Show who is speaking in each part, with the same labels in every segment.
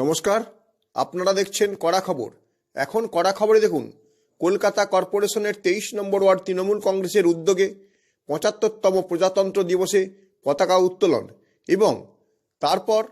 Speaker 1: নমস্কার, আপনারা দেখছেন কড়া খবর। এখন কড়া খবরে দেখুন, কলকাতা কর্পোরেশনের তেইশ নম্বর ওয়ার্ড তৃণমূল কংগ্রেসের উদ্যোগে পঁচাত্তরতম প্রজাতন্ত্র দিবসে পতাকা উত্তোলন এবং তারপর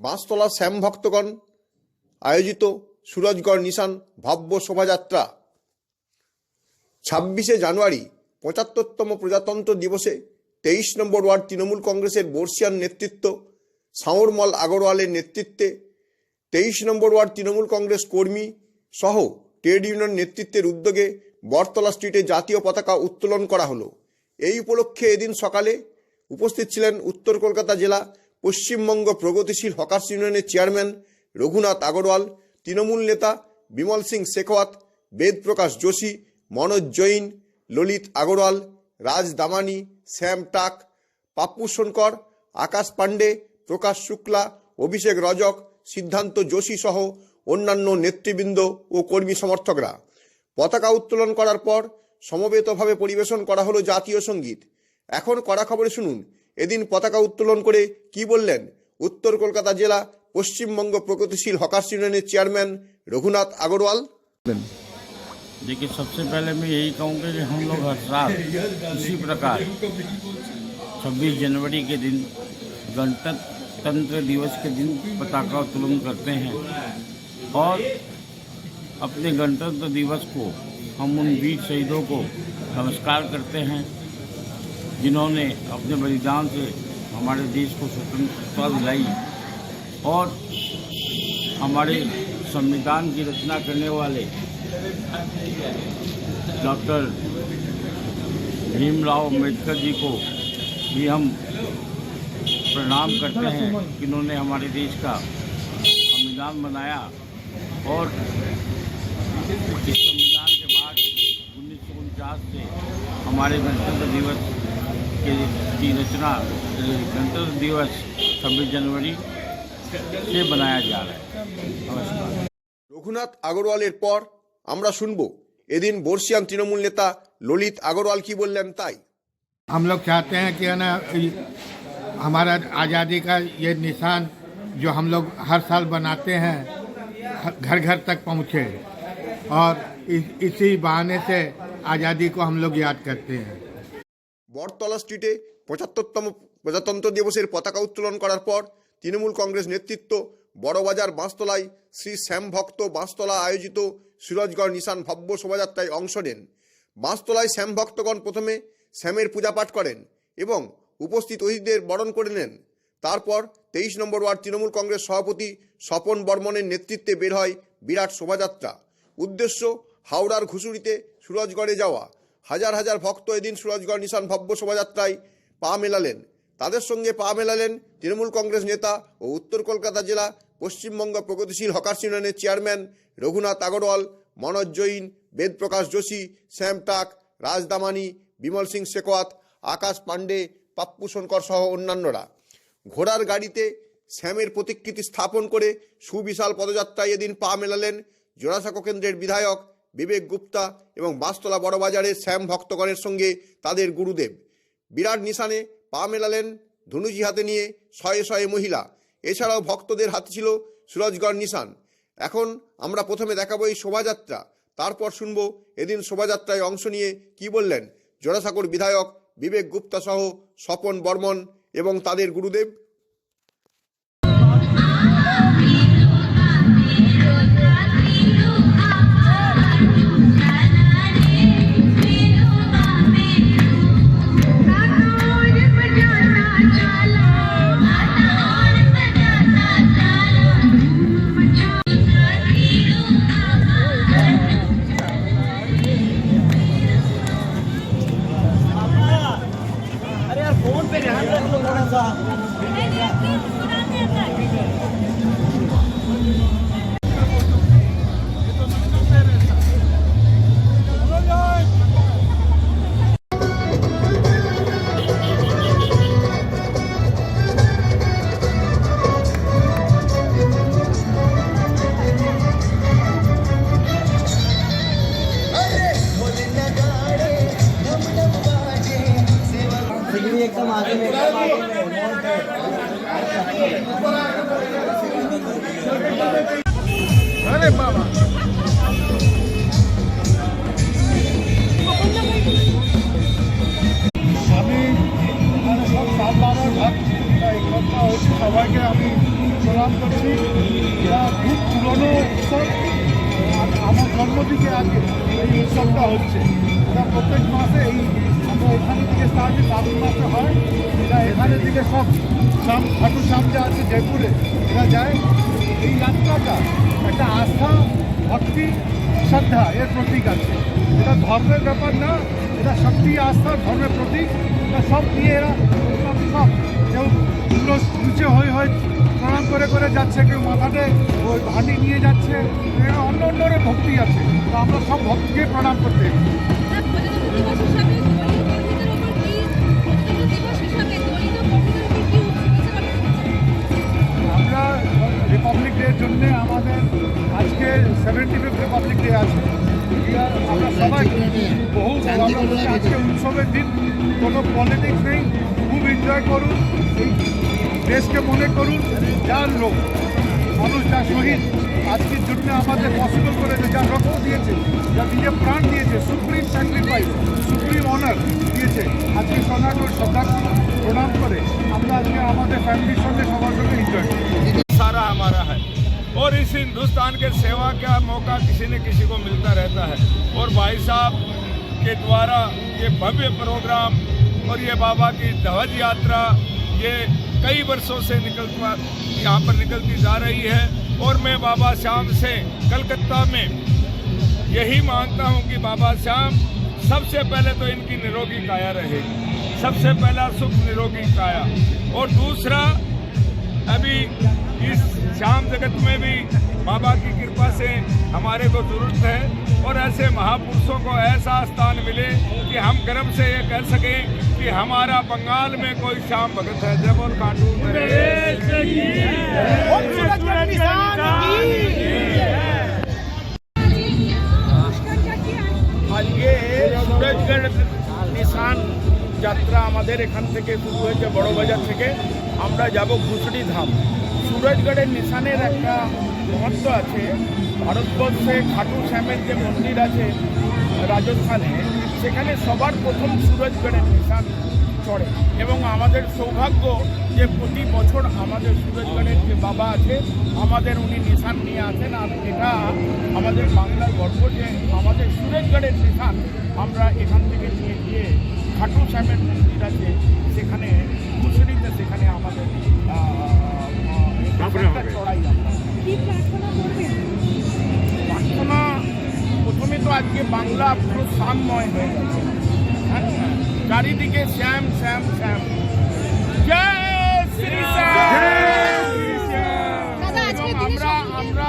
Speaker 1: বাঁশতলা শ্যাম ভক্তগণ, আয়োজিত সুরজগড় নিশান ভব্য শোভাযাত্রা। ছাব্বিশে জানুয়ারি পঁচাত্তরতম প্রজাতন্ত্র দিবসে তেইশ নম্বর ওয়ার্ড তৃণমূল কংগ্রেসের বর্ষিয়ান নেতৃত্ব, সাঁওরমল আগরওয়ালের নেতৃত্বে তেইশ নম্বর ওয়ার্ড তৃণমূল কংগ্রেস কর্মী সহ ট্রেড ইউনিয়ন নেতৃত্বের উদ্যোগে বটতলা স্ট্রিটে জাতীয় পতাকা উত্তোলন করা হলো। এই উপলক্ষে এদিন সকালে উপস্থিত ছিলেন উত্তর কলকাতা জেলা, পশ্চিমবঙ্গ প্রগতিশীল হকার্স ইউনিয়নের চেয়ারম্যান রঘুনাথ আগরওয়াল, তৃণমূল নেতা বিমল সিং শেখাওয়াত বেদপ্রকাশ যোশী, মনোজ জৈন, ললিত আগরওয়াল, রাজ দামানি শ্যাম টাক, পাপ্পু সোনকর আকাশ পাণ্ডে, প্রকাশ শুক্লা, অভিষেক রজক সিদ্ধান্ত যোশী সহ অন্যান্য নেতৃবৃন্দ ও কর্মী সমর্থকরা পতাকা উত্তোলন করার পর সমবেতভাবে পরিবেশন করা হলো জাতীয় সঙ্গীত এখন কড়া খবরে শুনুন এদিন পতাকা উত্তোলন করে কি বললেন উত্তর কলকাতা জেলা পশ্চিমবঙ্গ প্রগতিশীল হকার্স ইউনিয়নের চেয়ারম্যান রঘুনাথ আগরওয়াল
Speaker 2: देखिए सबसे पहले मैं यही कहूँगा कि हम लोग हर साल इसी प्रकार 26 जनवरी के दिन गणतंत्र दिवस के दिन पताका उत्तोलन करते हैं और अपने गणतंत्र दिवस को हम उन वीर शहीदों को नमस्कार करते हैं, जिन्होंने अपने बलिदान से हमारे देश को स्वतंत्रता दिलाई और हमारे संविधान की रचना करने वाले डॉक्टर भीमराव अंबेडकर जी को भी हम प्रणाम करते हैं कि उन्होंने हमारे देश का संविधान बनाया और इस संविधान के बाद उन्नीस से हमारे गणतंत्र दिवस के की रचना गणतंत्र दिवस छब्बीस जनवरी से बनाया जा रहा है नमस्कार
Speaker 1: রঘুনাথ আগরওয়ালের পর আমরা শুনব এদিন বর্ষিয়ান তৃণমূল নেতা ললিত আগরওয়াল কি বললেন তাই
Speaker 3: हम लोग चाहते हैं कि है ना ये हमारा आज़ादी का ये निशान जो हम लोग हर साल बनाते हैं घर घर तक पहुँचे और इस, इसी बहाने से आज़ादी को हम लोग याद करते हैं
Speaker 1: বটতলা স্ট্রিটে পঁচাত্তরতম প্রজাতন্ত্র দিবসের পতাকা উত্তোলন করার পর তৃণমূল কংগ্রেস নেতৃত্ব বড়বাজার বাঁশতলায় শ্রী শ্যাম ভক্ত বাঁশতলা আয়োজিত সুরজগড় নিশান ভব্য শোভাযাত্রায় অংশ নেন বাঁশতলায় শ্যাম ভক্তগণ প্রথমে শ্যামের পূজাপাঠ করেন এবং উপস্থিত অতিথিদের বরণ করে নেন। তারপর তেইশ নম্বর ওয়ার্ড তৃণমূল কংগ্রেস সভাপতি স্বপন বর্মনের নেতৃত্বে বের হয় বিরাট শোভাযাত্রা। উদ্দেশ্য, হাওড়ার ঘুষুরিতে সুরজগড়ে যাওয়া। হাজার হাজার ভক্ত এদিন সুরজগড় নিশান ভব্য শোভাযাত্রায় পা মেলালেন। তাদের সঙ্গে পা মেলালেন তৃণমূল কংগ্রেস নেতা ও উত্তর কলকাতা জেলা পশ্চিমবঙ্গ প্রগতিশীল হকার্স ইউনিয়নের চেয়ারম্যান রঘুনাথ আগরওয়াল, মনোজ জৈন, বেদপ্রকাশ যোশী, শ্যাম টাক, রাজ দামানি, বিমল সিং শেখাওয়াত, আকাশ পাণ্ডে পাপ্পু সহ অন্যান্যরা। ঘোড়ার গাড়িতে শ্যামের প্রতিকৃতি স্থাপন করে সুবিশাল পদযাত্রায় এদিন পা মেলালেন জোড়াসাঁকো কেন্দ্রের বিধায়ক বিবেক গুপ্তা এবং বাঁশতলা বড়বাজারের শ্যাম ভক্তগণের সঙ্গে তাদের গুরুদেব। বিরাট নিশানে পা মেলালেন ধনুজি হাতে নিয়ে শয়ে শয়ে মহিলা। এছাড়াও ভক্তদের হাতে ছিল সুরজগড় নিশান। এখন আমরা প্রথমে দেখাবো এই শোভাযাত্রা। তারপর শুনব এদিন শোভাযাত্রায় অংশ নিয়ে কি বললেন জোড়াসাঁকোর বিধায়ক বিবেক গুপ্তা সহ স্বপন বর্মন এবং তাদের গুরুদেব
Speaker 4: में एकदम आगे में
Speaker 5: আমি এখানে সব সাত বাবার ভাগ একত্র হয়েছি সবাইকে আমি প্রণাম করছি এরা খুব পুরনো উৎসব আর আমার জন্মদিকে আগে এই উৎসবটা হচ্ছে এটা প্রত্যেক মাসে এই আমরা এখানে স্টার্ট শ্রাবণ মাসে হয়। এটা এখানে থেকে সব শ্যাম খাটু শ্যাম যে আছে জয়পুরে। এরা যায় এই যাত্রাটা একটা আস্থা, ভক্তি, শ্রদ্ধা এর প্রতীক আছে। এটা ধর্মের ব্যাপার না, এটা শক্তি আস্থা, ধর্মের প্রতীক। এটা সব নিয়ে এরা সব কেউ নিচে হয়ে হয়ে প্রণাম করে করে যাচ্ছে, কেউ মাথাতে ওই হাঁটি নিয়ে যাচ্ছে। এরা অন্য অন্য ভক্তি আছে। তো আমরা সব ভক্তিকে প্রণাম করতে। আমরা রিপাবলিক ডের জন্য আমাদের আজকে সেভেন্টি ফিফথ রিপাবলিক ডে আছে আমরা সবাই বহু আজকে উৎসবের দিন। কোনো পলিটিক্স নেই। খুব এনজয় করুন। দেশকে মনে করুন। যার লোক। মানুষ যা শহীদ আজকের জন্য আমাদের পসিবল করেছে যা রক্ত দিয়েছে যা নিজে প্রাণ দিয়েছে সুপ্রিম স্যাক্রিফাইস সুপ্রিম অনার দিয়েছে আজকে সোনাটুর শ্রদ্ধার্থী প্রণাম করে আমরা আজকে আমাদের ফ্যামিলির সঙ্গে সবার সঙ্গে এনজয় করি
Speaker 6: सारा हमारा है और इस हिंदुस्तान के सेवा का मौका किसी न किसी को मिलता रहता है और भाई साहब के द्वारा ये भव्य प्रोग्राम और ये बाबा की ध्वज यात्रा ये कई वर्षों से निकलता यहाँ पर निकलती जा रही है और मैं बाबा श्याम से कलकत्ता में यही मानता हूँ कि बाबा श्याम सबसे पहले तो इनकी निरोगी काया रहे। सबसे पहला सुख निरोगी काया। और दूसरा, अभी इस श्याम जगत में भी बाबा की कृपा से हमारे को जरूरत है और ऐसे महापुरुषों को ऐसा स्थान मिले कि हम गर्व से ये कह सकें कि हमारा बंगाल में कोई श्याम भगत है जय बोल काटू আজকে সুরজগড় নিশান যাত্রা আমাদের এখান থেকে শুরু হয়েছে বড়বাজার থেকে আমরা যাব ঘুষড়ি ধাম সুরজগড়ের নিশানের একটা মহত্ব আছে। ভারতবর্ষে খাটু শ্যামের যে মন্দির আছে রাজস্থানে, সেখানে সবার প্রথম সুরজগড়ের নিশান চড়ে। এবং আমাদের সৌভাগ্য যে প্রতি বছর আমাদের সুরজগড়ের যে বাবা আছে, আমাদের উনি নিশান নিয়ে আসেন। আর এটা আমাদের বাংলার গর্ব যে আমাদের সুরজগড়ের নিশান আমরা এখান থেকে নিয়ে গিয়ে খাটু শ্যামের মন্দির আছে, সেখানে প্রার্থনা প্রথমে তো আজকে বাংলা পুরো শ্যামময় হয়ে গেছে হ্যাঁ চারিদিকে শ্যাম শ্যাম শ্যাম। জয় শ্রী শ্যাম। এবং আমরা আমরা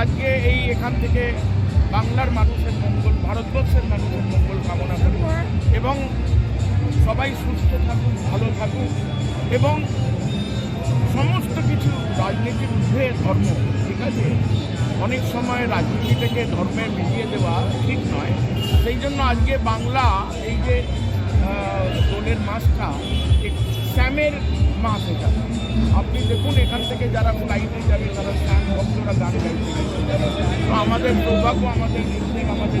Speaker 6: আজকে এই এখান থেকে বাংলার মানুষের মঙ্গল ভারতবর্ষের মানুষের মঙ্গল কামনা করি। এবং সবাই সুস্থ থাকুক ভালো থাকুক। এবং সমস্ত কিছু রাজনীতির ঊর্ধ্বে ধর্ম ঠিক আছে? অনেক সময় রাজনীতিটাকে ধর্মে মিলিয়ে দেওয়া ঠিক নয়। সেই জন্য আজকে বাংলা এই যে দোলের মাসটা এক শ্যামের মাস এটা। আপনি দেখুন এখান থেকে যারা ফ্লাইটে যাবে তারা শ্যাম ভক্তরা গান গাইতে তো আমাদের সৌভাগ্য আমাদের নির্দেশ আমাদের